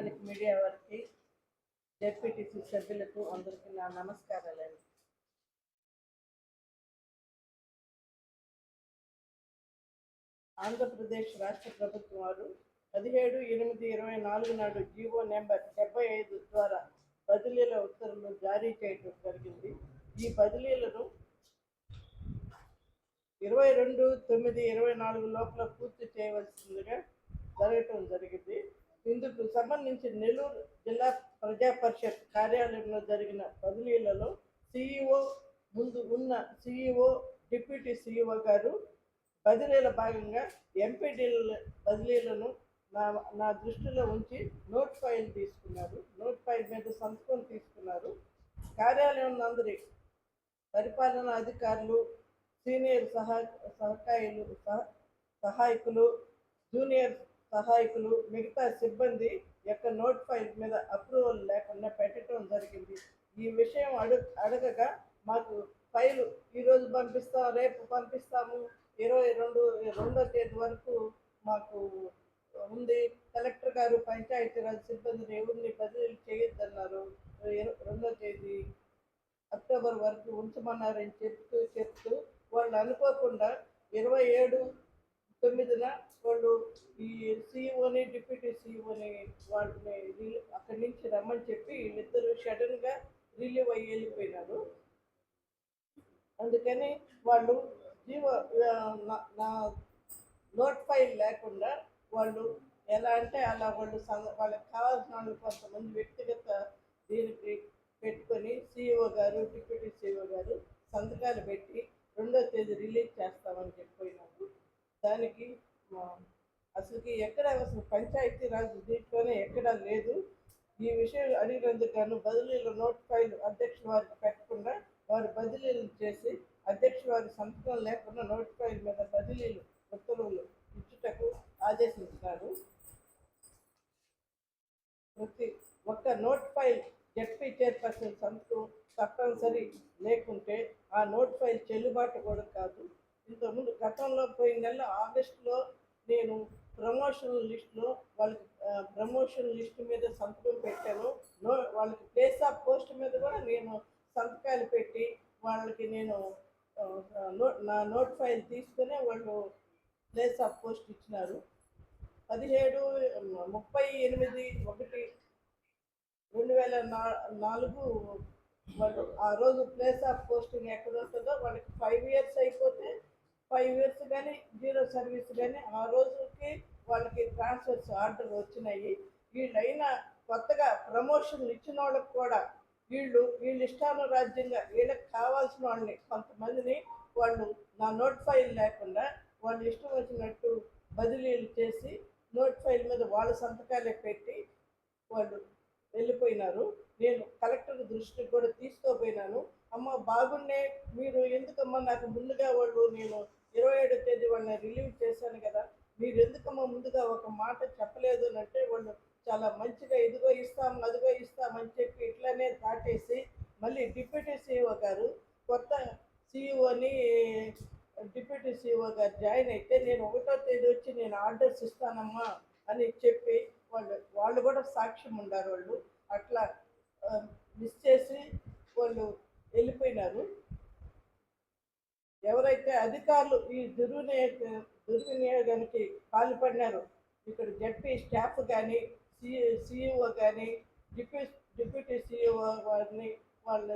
Electronic media వారికి ZPTC సభ్యులకు అందరికీ నా నమస్కారాలండి. ఆంధ్రప్రదేశ్ రాష్ట్ర ప్రభుత్వం వారు పదిహేడు ఎనిమిది ఇరవై నాలుగు నాడు జీవో నెంబర్ డెబ్బై ఐదు ద్వారా బదిలీల ఉత్తర్వులు జారీ చేయడం జరిగింది. ఈ బదిలీలను ఇరవై రెండు తొమ్మిది ఇరవై నాలుగు లోపల పూర్తి చేయవలసిందిగా జరగటం జరిగింది. ఇందుకు సంబంధించి నెల్లూరు జిల్లా ప్రజా పరిషత్ కార్యాలయంలో జరిగిన బదిలీలలో సిఇఓ ముందు ఉన్న సిఇఓ డిప్యూటీ సిఇఓ గారు బదిలీల భాగంగా ఎంపీడీల బదిలీలను నా నా దృష్టిలో ఉంచి నోట్ ఫైల్ తీసుకున్నారు. నోట్ ఫైల్ మీద సంతకం తీసుకున్నారు. కార్యాలయం నందరి పరిపాలనా అధికారులు సీనియర్ సహా సహకాయులు సహ- సహాయకులు జూనియర్ సహాయకులు మిగతా సిబ్బంది యొక్క నోట్ ఫైల్ మీద అప్రూవల్ లేకుండా పెట్టడం జరిగింది. ఈ విషయం అడు అడగగా మాకు ఫైల్ ఈరోజు పంపిస్తాం రేపు పంపిస్తాము. ఇరవై రెండు రెండో తేదీ వరకు మాకు ఉంది. కలెక్టర్ గారు పంచాయతీరాజ్ సిబ్బందిని ఎవరిని బదిలీ చేయొద్దన్నారు. రెండో తేదీ అక్టోబర్ వరకు ఉంచమన్నారని చెప్తూ చెప్తూ వాళ్ళు అనుకోకుండా ఇరవై ఏడు తొమ్మిదిన వాళ్ళు ఈ సీఈఓని డిప్యూటీ సీఈఓని వాళ్ళని రిలీ- అక్కడి నుంచి రమ్మని చెప్పి వీళ్ళిద్దరూ సడన్గా రిలీవ్ అయ్యి వెళ్ళిపోయినారు. అందుకని వాళ్ళు జీవ నా- నోట్ ఫైల్ లేకుండా వాళ్ళు ఎలా అంటే అలా వాళ్ళు వాళ్ళకి కావాల్సిన వాళ్ళు కొంతమంది వ్యక్తిగత దీనికి పెట్టుకొని సీఈఓ గారు డిప్యూటీ సీఈఓ గారు సంతకాలు పెట్టి రెండో తేదీ రిలీజ్ చేస్తారు చెప్పినారు దానికి మా- అసలుకి పంచాయతీరాజ్ పంచాయతీ దీంట్లోనే ఎక్కడా లేదు. ఈ విషయం అడిగినందుకు గాను బదిలీల నోట్ ఫైల్ అధ్యక్షుల వారికి పెట్టకుండా వారు బదిలీలు చేసి అధ్యక్షుల వారి సంతకం లేకుండా నోట్ ఫైల్ మీద బదిలీలు ఉత్తర్వులు ఇచ్చుటకు ఆదేశించినారు ప్రతి ఒక్క నోట్ ఫైల్ జడ్పీ చైర్పర్సన్ సంతకం తప్పనిసరి లేకుంటే ఆ నోట్ ఫైల్ చెల్లుబాటు కూడా కాదు ఇంతకుముందు గతంలో పోయిన నెల ఆగస్టులో నేను ప్రమోషన్ లిస్ట్లో వాళ్ళకి ప్రమోషన్ లిస్ట్ మీద సంతకం పెట్టాను నో వాళ్ళకి ప్లేస్ ఆఫ్ పోస్ట్ మీద కూడా నేను సంతకాలు పెట్టి వాళ్ళకి నేను నా నోట్ ఫైల్ తీసుకునే వాళ్ళు ప్లేస్ ఆఫ్ పోస్ట్ ఇచ్చినారు. పదిహేడు ముప్పై ఎనిమిది ఒకటి రెండు వేల నా నాలుగు వాళ్ళు ఆ రోజు ప్లేస్ ఆఫ్ పోస్టింగ్ ఎక్కడ ఉంటుందో వాళ్ళకి ఫైవ్ ఇయర్స్ అయిపోతే ఫైవ్ ఇయర్స్ కానీ జీరో సర్వీస్ కానీ ఆ రోజుకి వాళ్ళకి ట్రాన్స్ఫర్స్ ఆర్డర్ వచ్చినాయి. వీళ్ళైనా కొత్తగా ప్రమోషన్లు ఇచ్చిన వాళ్ళకి కూడా వీళ్ళు వీళ్ళు ఇష్టానురాజ్యంగా వీళ్ళకి కావాల్సిన వాళ్ళని కొంతమందిని వాళ్ళు నా నోట్ ఫైల్ లేకుండా వాళ్ళు ఇష్టం వచ్చినట్టు బదిలీలు చేసి నోట్ ఫైల్ మీద వాళ్ళ సంతకాలే పెట్టి వాళ్ళు వెళ్ళిపోయినారు. నేను కలెక్టర్ దృష్టికి కూడా తీసుకోపోయినాను. అమ్మ బాగున్నే మీరు ఎందుకమ్మా నాకు ముందుగా వాళ్ళు నేను ఇరవై ఏడో తేదీ వాళ్ళని రిలీవ్ చేశాను కదా మీరు ఎందుకమ్మా ముందుగా ఒక మాట చెప్పలేదు అని అంటే వాళ్ళు చాలా మంచిగా ఇదిగో ఇస్తాం అదిగో ఇస్తామని చెప్పి ఇట్లనే దాటేసి మళ్ళీ డిప్యూటీ సీఈఓ గారు కొత్త సీఈఓని డిప్యూటీ సీఈఓ గారు జాయిన్ అయితే నేను ఒకటో తేదీ వచ్చి నేను ఆర్డర్స్ ఇస్తానమ్మా అని చెప్పి వాళ్ళు వాళ్ళు కూడా సాక్ష్యం ఉన్నారు వాళ్ళు. అట్లా మిస్ చేసి వాళ్ళు వెళ్ళిపోయినారు. ఎవరైతే అధికారులు ఈ దుర్వినియోగ దుర్వినియోగానికి పాల్పడినారో ఇక్కడ జడ్పీ స్టాఫ్ కానీ సిఇఓ కానీ డిప్యూ డిప్యూటీ సిఇఓ వారిని వాళ్ళ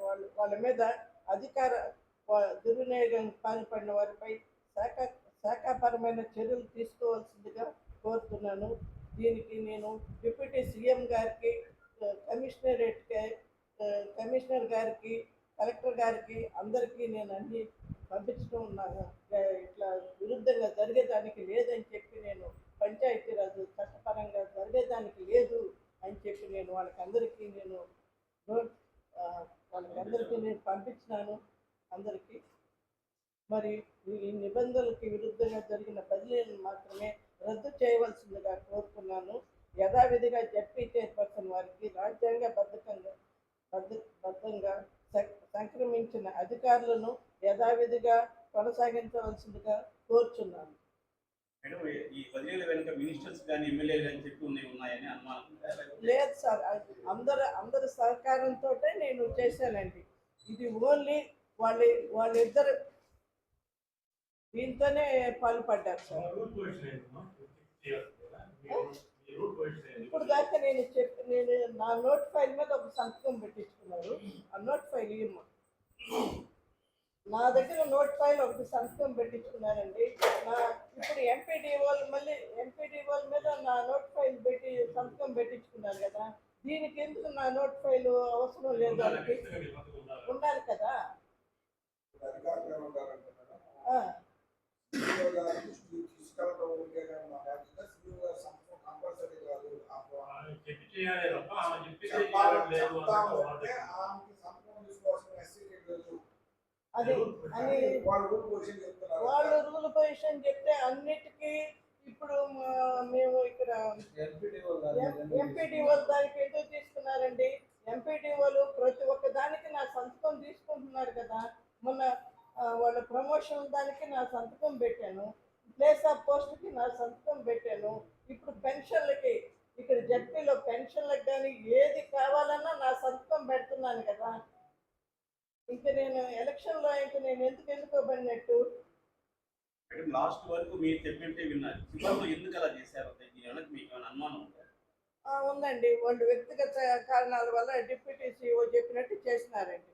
వాళ్ళ వాళ్ళ మీద అధికార దుర్వినియోగం పాల్పడిన వారిపై శాఖ శాఖాపరమైన చర్యలు తీసుకోవాల్సిందిగా కోరుతున్నాను. దీనికి నేను డిప్యూటీ సీఎం గారికి ఆ, కమిషనరేట్కి కమిషనర్ గారికి కలెక్టర్ గారికి అందరికీ నేను అన్ని పంపించడం ఇట్లా విరుద్ధంగా జరిగేదానికి లేదని చెప్పి నేను పంచాయతీరాజు చట్టపరంగా జరిగేదానికి లేదు అని చెప్పి నేను వాళ్ళకి అందరికీ నేను నోట్ ఆ, వాళ్ళకి అందరికీ నేను పంపించినాను అందరికీ మరి ఈ నిబంధనలకి విరుద్ధంగా జరిగిన బదిలీలను మాత్రమే రద్దు చేయవలసిందిగా కోరుకున్నాను. యథావిధిగా జడ్పీ చైర్పర్సన్ వారికి రాజ్యాంగ బద్ధకంగా బద్ధ బద్ధంగా సంక్రమించిన అధికారులను యథావిధిగా కొనసాగించవలసిందిగా కోరుచున్నాను. లేదు సార్ అది అందరు అందరి సహకారంతో నేను చేశానండి. ఇది ఓన్లీ వాళ్ళ వాళ్ళిద్దరు దీంతోనే పాల్పడ్డారు సార్ రూట్ పొజిషన్ ఏంటమ్మా? చేయాలి కదా? మీరు- మీ రూట్ పొజిషన్ ఏంటి? ఇప్పుడు దాకా నేను చెప్పి నేను నా నోట్ ఫైల్ మీద ఒక సంతకం పెట్టించుకున్నారు. ఆ నోట్ ఫైల్ ఇవ్వమ్మా. నా దగ్గర నోట్ ఫైల్ ఒకటి సంతకం పెట్టించుకున్నారండి. నా ఇప్పుడు ఎంపీడీ వాళ్ళు మళ్ళీ ఎంపీడీ వాళ్ళ మీద నా నోట్ ఫైల్ పెట్టి సంతకం పెట్టించుకున్నారు కదా. దీనికి ఎందుకు నా నోట్ ఫైల్ అవసరం లేదు ఉండాలి, కదా. సీఈఓ గారు దృష్టికి తీసుకెళ్ళడం ఊరికే కానీ మా బాధ్యత. సీఈఓ గారు సంతకం కంపల్సరీ కాదు. ఆ ఆమె చెప్పి చేయాలి తప్ప ఆమె చెప్పితే చెప్పాలి, చేయట్లేదు చెప్తాము అన్నట్టు అంటే మాట. ఆమెకి సంతకం తీసుకోవాల్సిన necessity లేదు. అది అని వాళ్ళు రూల్ పొజిషన్ చెప్తే అన్నిటికీ ఇప్పుడు మేము ఇక్కడ ఎంపీడీఓ వాళ్ళు దానికి ఎందుకు తీసుకున్నారండి ఎంపీడీ వాళ్ళు ప్రతి ఒక్క దానికి నా సంతకం తీసుకుంటున్నారు కదా మొన్న ఆ, వాళ్ళ ప్రమోషన్ దానికి నా సంతకం పెట్టాను. ప్లేస్ ఆఫ్ పోస్ట్కి నా సంతకం పెట్టాను. ఇప్పుడు పెన్షన్లకి ఇక్కడ జడ్పీలో పెన్షన్లకు కానీ ఏది కావాలన్నా నా సంతకం పెడుతున్నాను కదా. ఇంకా నేను ఎలక్షన్లో ఇంకా నేను ఎందుకు ఎన్నుకోబడినట్టు? లాస్ట్ వరకు మీరు చెప్పింటే విన్నారు చివరిలో ఎందుకు అలా చేశారు? మీకు అనుమానం ఉందండి. వాళ్ళు వ్యక్తిగత కారణాల వల్ల డిప్యూటీ సీఓ చెప్పినట్టు చేసినారండి.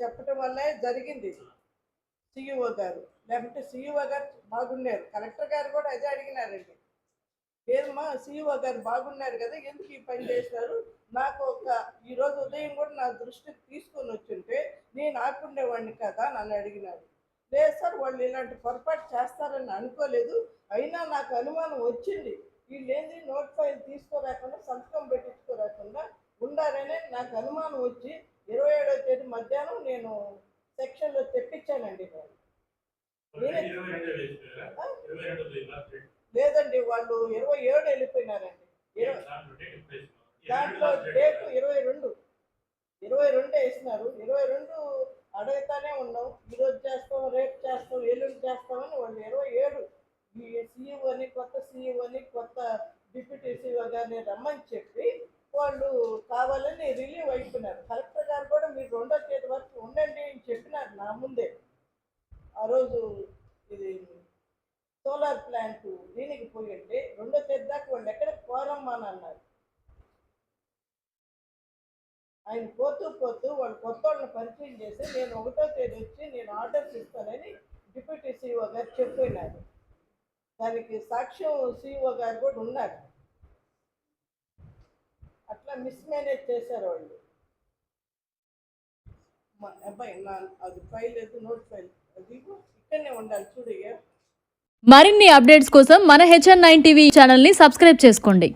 చెప్పడం వల్లే జరిగింది. సిఇఓ గారు లేకుంటే సిఇఓ గారు బాగున్నారు కలెక్టర్ గారు కూడా అదే అడిగినారండి. ఏదమ్మా సిఇఓ గారు బాగున్నారు కదా ఎందుకు ఈ పని చేశారు నాకు ఒక ఈరోజు ఉదయం కూడా నా దృష్టికి తీసుకొని వచ్చుంటే నేను ఆకుండేవాడిని కదా నన్ను అడిగినారు. లేదు సార్ వాళ్ళు ఇలాంటి పొరపాటు చేస్తారని అనుకోలేదు. అయినా నాకు అనుమానం వచ్చింది. వీళ్ళు ఏంది నోట్ ఫైల్ తీసుకోరాకుండా సంతకం పెట్టించుకోరాకుండా ఉండాలనే నాకు అనుమానం వచ్చి ఇరవై ఏడో తేదీ మధ్యాహ్నం నేను సెక్షన్లో తెప్పించానండి. లేదండి వాళ్ళు ఇరవై ఏడు వెళ్ళిపోయినారండి. దాంట్లో డేట్. ఇరవై రెండు. ఇరవై రెండు. వేసినారు. ఇరవై రెండు అడుగుతానే ఉన్నాం. ఈరోజు చేస్తాం రేపు చేస్తాం ఎల్లుండి చేస్తామని వాళ్ళు ఇరవై ఏడు. ఈ సీఈఓ అని కొత్త సీఈఓ అని కొత్త డిప్యూటీ సీఈఓ గారిని రమ్మని చెప్పి వాళ్ళు కావాలని రిలీవ్ అయిపోయినారు కలెక్టర్ గారు కూడా మీరు రెండో తేదీ వరకు ఉండండి అని చెప్పినారు నా ముందే ఆ రోజు ఇది సోలార్ ప్లాంట్ దీనికి పోయి ఉంటే రెండో తేదీ దాకా వాళ్ళు ఎక్కడ కోరమ్మా అని అన్నారు ఆయన పోతూ పోతూ వాళ్ళు కొత్త వాళ్ళని పరిచయం చేసి నేను ఒకటో తేదీ వచ్చి నేను ఆర్డర్స్ ఇస్తానని డిప్యూటీ సీఓ గారు చెప్పినారు. దానికి సాక్ష్యం సీఓ గారు కూడా ఉన్నారు. అట్లా మిస్మేనేజ్ చేశారు వాళ్ళు. మా అబ్బాయి నా అది ఫైల్ లేదు నోట్ ఫైల్ అది ఇక్కడనే ఉండాలి చూడగా మరిన్ని అప్డేట్స్ కోసం మన హెచ్ఎన్ నైన్ టీవీ ఛానల్ని సబ్స్క్రైబ్ చేసుకోండి.